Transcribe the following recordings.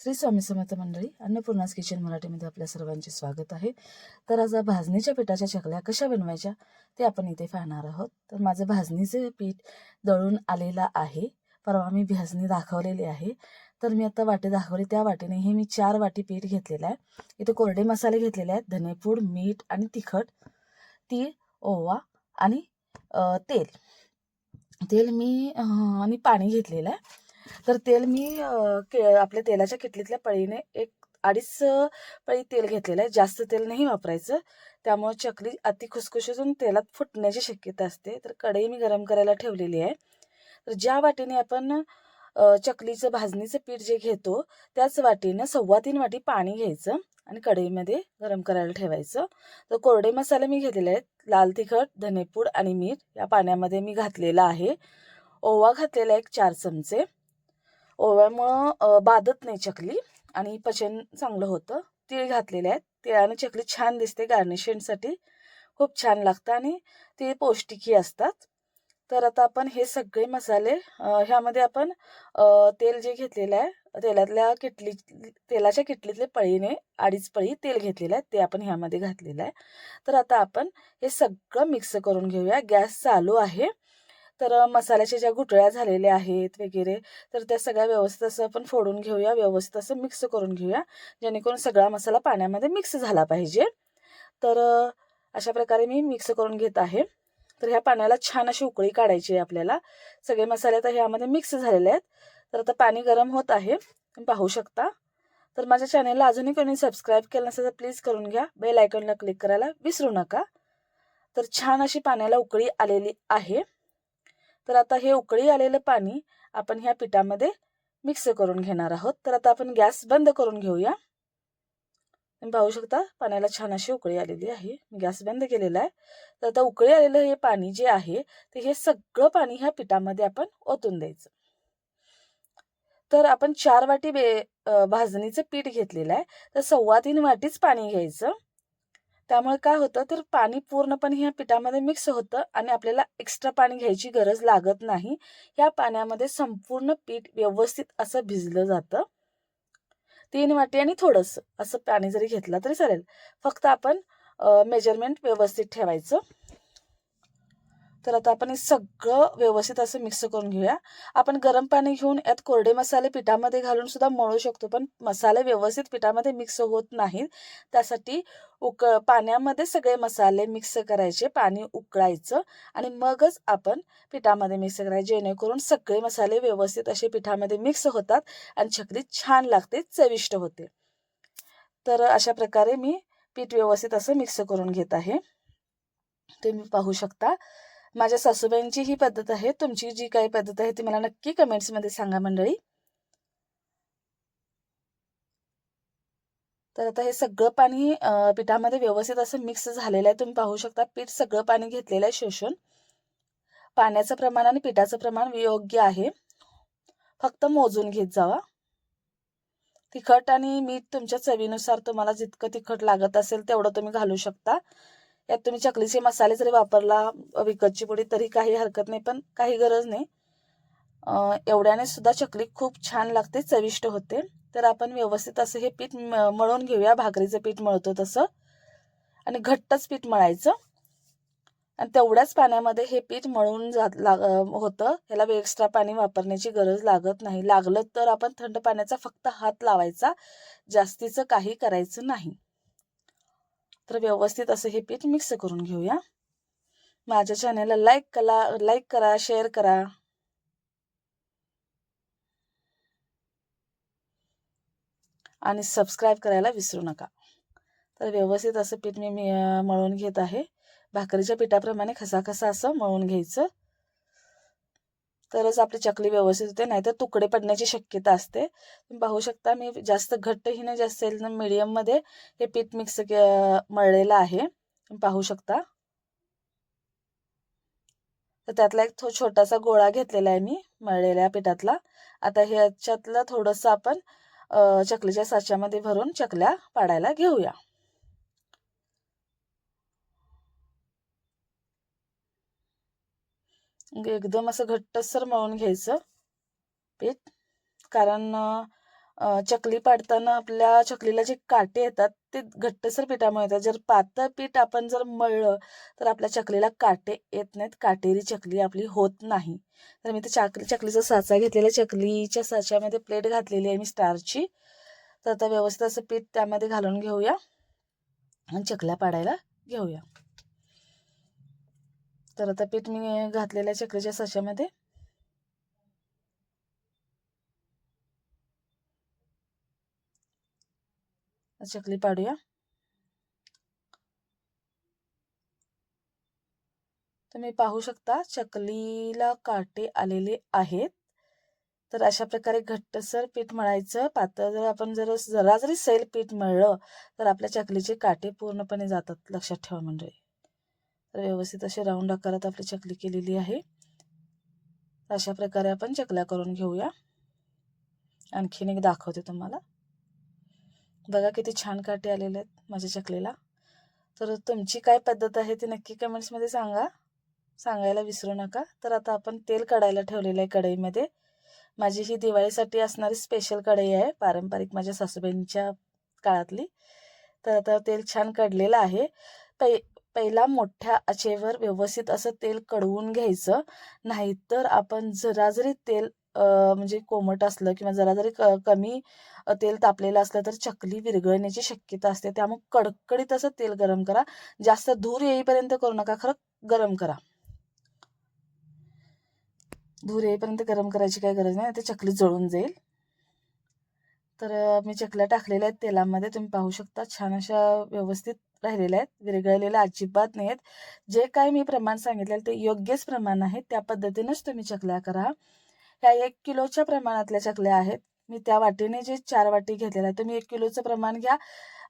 श्री स्वामी समर्थ मंडळी अन्नपूर्णास किचन मराठीमध्ये आपल्या सर्वांचे स्वागत आहे. तर आज भाजणीच्या पिठाच्या चकल्या कशा बनवायच्या ते आपण इथे पाहणार आहोत. तर माझं भाजणीचे पीठ दळून आलेलं आहे. परवा मी भाजणी दाखवलेली आहे. तर मी आता वाटी दाखवली. त्या वाटीने हे मी चार वाटी पीठ घेतलेलं आहे. इथे कोरडे मसाले घेतलेले आहेत. धनेपूड मीठ आणि तिखट तीळ ओवा आणि तेल. तेल मी आणि पाणी घेतलेलं आहे. तर तेल मी के आपल्या तेलाच्या किटलीतल्या पळीने एक अडीच पळी तेल घेतलेलं आहे. जास्त तेल नाही वापरायचं. त्यामुळे चकली अति खुसखुशीतून तेलात फुटण्याची शक्यता असते. तर कढई मी गरम करायला ठेवलेली आहे. तर ज्या वाटीने आपण चकलीचं भाजणीचं पीठ जे घेतो त्याच वाटीनं सव्वा तीन वाटी पाणी घ्यायचं आणि कढईमध्ये गरम करायला ठेवायचं. तर कोरडे मसाले मी घेतलेले आहेत. लाल तिखट धनेपूड आणि मीठ या पाण्यामध्ये मी घातलेला आहे. ओवा घातलेला एक चार चमचे. ओव्यामुळं बाधत नाही चकली आणि पचन चांगलं होतं. तीळ घातलेले आहेत. तिळाने चकली छान दिसते गार्निशिंगसाठी. खूप छान लागतं आणि ते पौष्टिकही असतात. तर आता आपण हे सगळे मसाले ह्यामध्ये आपण तेल जे घेतलेलं आहे तेलातल्या किटली तेलाच्या किटलीतले पळीने अडीच पळी तेल घेतलेलं आहे ते आपण ह्यामध्ये घातलेलं आहे. तर आता आपण हे सगळं मिक्स करून घेऊया. गॅस चालू आहे. तर मसाल्याच्या ज्या गुठळ्या झालेल्या आहेत वगैरे तर त्या सगळ्या व्यवस्थित असं आपण फोडून घेऊया व्यवस्थित असं मिक्स करून घेऊया जेणेकरून सगळा मसाला पाण्यामध्ये मिक्स झाला पाहिजे. तर अशा प्रकारे मी मिक्स करून घेत आहे. तर ह्या पाण्याला छान अशी उकळी काढायची आहे आपल्याला. सगळे मसाले आता ह्यामध्ये मिक्स झालेले आहेत. तर आता पाणी गरम होत आहे. तुम्ही पाहू शकता. तर माझ्या चॅनेलला अजूनही कोणी सबस्क्राईब केलं नसेल तर प्लीज करून घ्या. बेल आयकॉनला क्लिक करायला विसरू नका. तर छान अशी पाण्याला उकळी आलेली आहे. तर आता हे उकळी आलेलं पाणी आपण ह्या पिठामध्ये मिक्स करून घेणार आहोत. तर आता आपण गॅस बंद करून घेऊया. तुम्ही पाहू शकता पाण्याला छान अशी उकळी आलेली आहे. गॅस बंद केलेला आहे. तर आता उकळी आलेलं हे पाणी जे आहे ते हे सगळं पाणी ह्या पिठामध्ये आपण ओतून द्यायचं. तर आपण चार वाटी बे भाजणीचं पीठ घेतलेलं आहे. तर सव्वा तीन वाटीच पाणी घ्यायचं. त्यामुळे काय होतं तर पाणी पूर्णपणे ह्या पिठामध्ये मिक्स होतं आणि आपल्याला एक्स्ट्रा पाणी घ्यायची गरज लागत नाही. ह्या पाण्यामध्ये संपूर्ण पीठ व्यवस्थित असं भिजलं जातं. तीन वाटी आणि थोडंसं असं पाणी जरी घेतलं तरी चालेल. फक्त आपण मेजरमेंट व्यवस्थित ठेवायचं. तर आता आपण हे सगळं व्यवस्थित असं मिक्स करून घेऊया. आपण गरम पाणी घेऊन यात कोरडे मसाले पिठामध्ये घालून सुद्धा मळू शकतो पण मसाले व्यवस्थित पिठामध्ये मिक्स होत नाहीत. त्यासाठी उक पाण्यामध्ये सगळे मसाले मिक्स करायचे पाणी उकळायचं आणि मगच आपण पिठामध्ये मिक्स करायचे जेणेकरून सगळे मसाले व्यवस्थित असे पिठामध्ये मिक्स होतात आणि चकली छान लागते चविष्ट होते. तर अशा प्रकारे मी पीठ व्यवस्थित असं मिक्स करून घेत आहे. तुम्ही पाहू शकता. माझ्या सासूबाईंची ही पद्धत आहे. तुमची जी काही पद्धत आहे ती मला नक्की कमेंट्समध्ये सांगा मंडळी. तर आता हे सगळं पाणी पिठामध्ये व्यवस्थित असं मिक्स झालेलं आहे. तुम्ही पाहू शकता पीठ सगळं पाणी घेतलेलं आहे शोषून. पाण्याचं प्रमाण आणि पिठाचं प्रमाण योग्य आहे. फक्त मोजून घेत जावा. तिखट आणि मीठ तुमच्या चवीनुसार तुम्हाला जितकं तिखट लागत असेल तेवढं तुम्ही घालू शकता. यात तुम्ही चकलीचे मसाले जरी वापरला विकतची पुडी तरी काही हरकत नाही पण काही गरज नाही. एवढ्याने सुद्धा चकली खूप छान लागते चविष्ट होते. तर आपण व्यवस्थित असं हे पीठ म- मळून घेऊया. भाकरीचं पीठ मळतो तसं. आणि घट्टच पीठ मळायचं. आणि तेवढ्याच पाण्यामध्ये हे पीठ मळून जात लाग होतं. ह्याला एक्स्ट्रा पाणी वापरण्याची गरज लागत नाही. लागलं तर आपण थंड पाण्याचा फक्त हात लावायचा. जास्तीचं काही करायचं नाही. तर व्यवस्थित असं हे पीठ मिक्स करून घेऊया. माझ्या चॅनेलला लाईक करा लाईक करा शेअर करा. आणि सबस्क्राईब करायला विसरू नका. तर व्यवस्थित असं पीठ मी मळून घेत आहे. भाकरीच्या पिठाप्रमाणे खसाखसा असं मळून घ्यायचं. तरच आपली चकली व्यवस्थित होते नाहीतर तुकडे पडण्याची शक्यता असते. तुम्ही पाहू शकता मी जास्त घट्टही नाही जास्त एकदम मीडियममध्ये हे पीठ मिक्स मळलेलं आहे. तुम्ही पाहू शकता. तर त्यातला एक थो छोटासा गोळा घेतलेला आहे मी मळलेल्या पिठातला. आता ह्याच्यातलं थोडंसं आपण चकलीच्या साच्यामध्ये भरून चकल्या पाडायला घेऊया. म्हणजे एकदम असं घट्टसर मळून घ्यायचं पीठ. कारण चकली पाडताना आपल्या चकलीला जे काटे येतात ते घट्टसर पिठामुळे येतात. जर पातळ पीठ आपण जर मळलं तर आपल्या चकलीला काटे येत नाहीत. काटेरी चकली आपली होत नाही. तर मी ते चाकली चकलीचा साचा घेतलेला चकलीच्या साच्यामध्ये प्लेट घातलेली आहे मी स्टारची. तर आता व्यवस्थित असं पीठ त्यामध्ये घालून घेऊया आणि चकल्या पाडायला घेऊया. तर आता पीठ मी घातलेल्या चकलीच्या साच्यामध्ये चकली पाडूया. तुम्ही पाहू शकता चकलीला काटे आलेले आहेत. तर अशा प्रकारे घट्टसर पीठ मळायचं. पातळ जर आपण जर जरा जरी सैल पीठ मळलं तर आपल्या चकलीचे काटे पूर्णपणे जातात. लक्षात ठेवा म्हणजे तर व्यवस्थित असे राऊंड आकारात आपली चकली केलेली आहे. अशा प्रकारे आपण चकल्या करून घेऊया. आणखीन एक दाखवते तुम्हाला. बघा किती छान काटे आलेले आहेत माझ्या चकलीला. तर तुमची काय पद्धत आहे ती नक्की कमेंट्समध्ये सांगा. सांगायला विसरू नका. तर आता आपण तेल काढायला ठेवलेलं आहे कढईमध्ये. माझी ही दिवाळीसाठी असणारी स्पेशल कढई आहे पारंपरिक माझ्या सासूबाईंच्या काळातली. तर आता तेल छान कढलेलं आहे. पै पहिला मोठ्या आचेवर व्यवस्थित असं तेल कडवून घ्यायचं. नाहीतर आपण जरा जरी तेल म्हणजे कोमट असलं किंवा जरा जरी क कमी तेल तापलेलं असलं तर चकली विरघळण्याची शक्यता असते. त्यामुळे कडकडीत असं तेल गरम करा. जास्त धूर येईपर्यंत करू नका. खरं गरम करा. धूर येईपर्यंत गरम करायची काही गरज नाही. ते चकली जळून जाईल. तर मी चकल्या टाकलेल्या आहेत तेलामध्ये. तुम्ही पाहू शकता छान अशा व्यवस्थित राहिलेल्या आहेत. विरघळलेल्या अजिबात नाही आहेत जे काय मी प्रमाण सांगितलेलं ते योग्यच प्रमाण आहे. त्या पद्धतीनंच तुम्ही चकल्या करा. ह्या एक किलोच्या प्रमाणातल्या चकल्या आहेत. मी त्या वाटीने जे चार वाटी घेतलेल्या आहेत तुम्ही एक किलोचं प्रमाण घ्या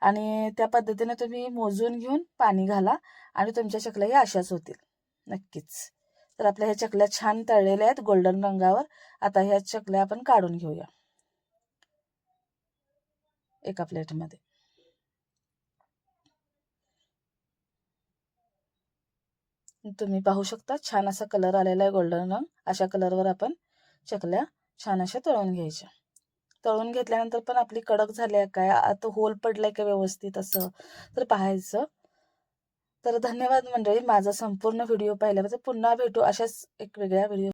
आणि त्या पद्धतीने तुम्ही मोजून घेऊन पाणी घाला आणि तुमच्या चकल्या ह्या अशाच होतील. नक्कीच. तर आपल्या ह्या चकल्या छान तळलेल्या आहेत गोल्डन रंगावर. आता ह्या चकल्या आपण काढून घेऊया. एका प्लेटमध्ये तुम्ही पाहू शकता छान असा कलर आलेला आहे गोल्डन रंग. अशा कलरवर आपण चकल्या छान अशा तळून घ्यायच्या. तळून घेतल्यानंतर पण आपली कडक झाली काय? आता होल पडलाय का व्यवस्थित असं? तर पाहायचं. तर धन्यवाद मंडळी माझा संपूर्ण व्हिडिओ पाहिल्याबद्दल पुन्हा भेटू अशाच एक वेगळ्या व्हिडिओ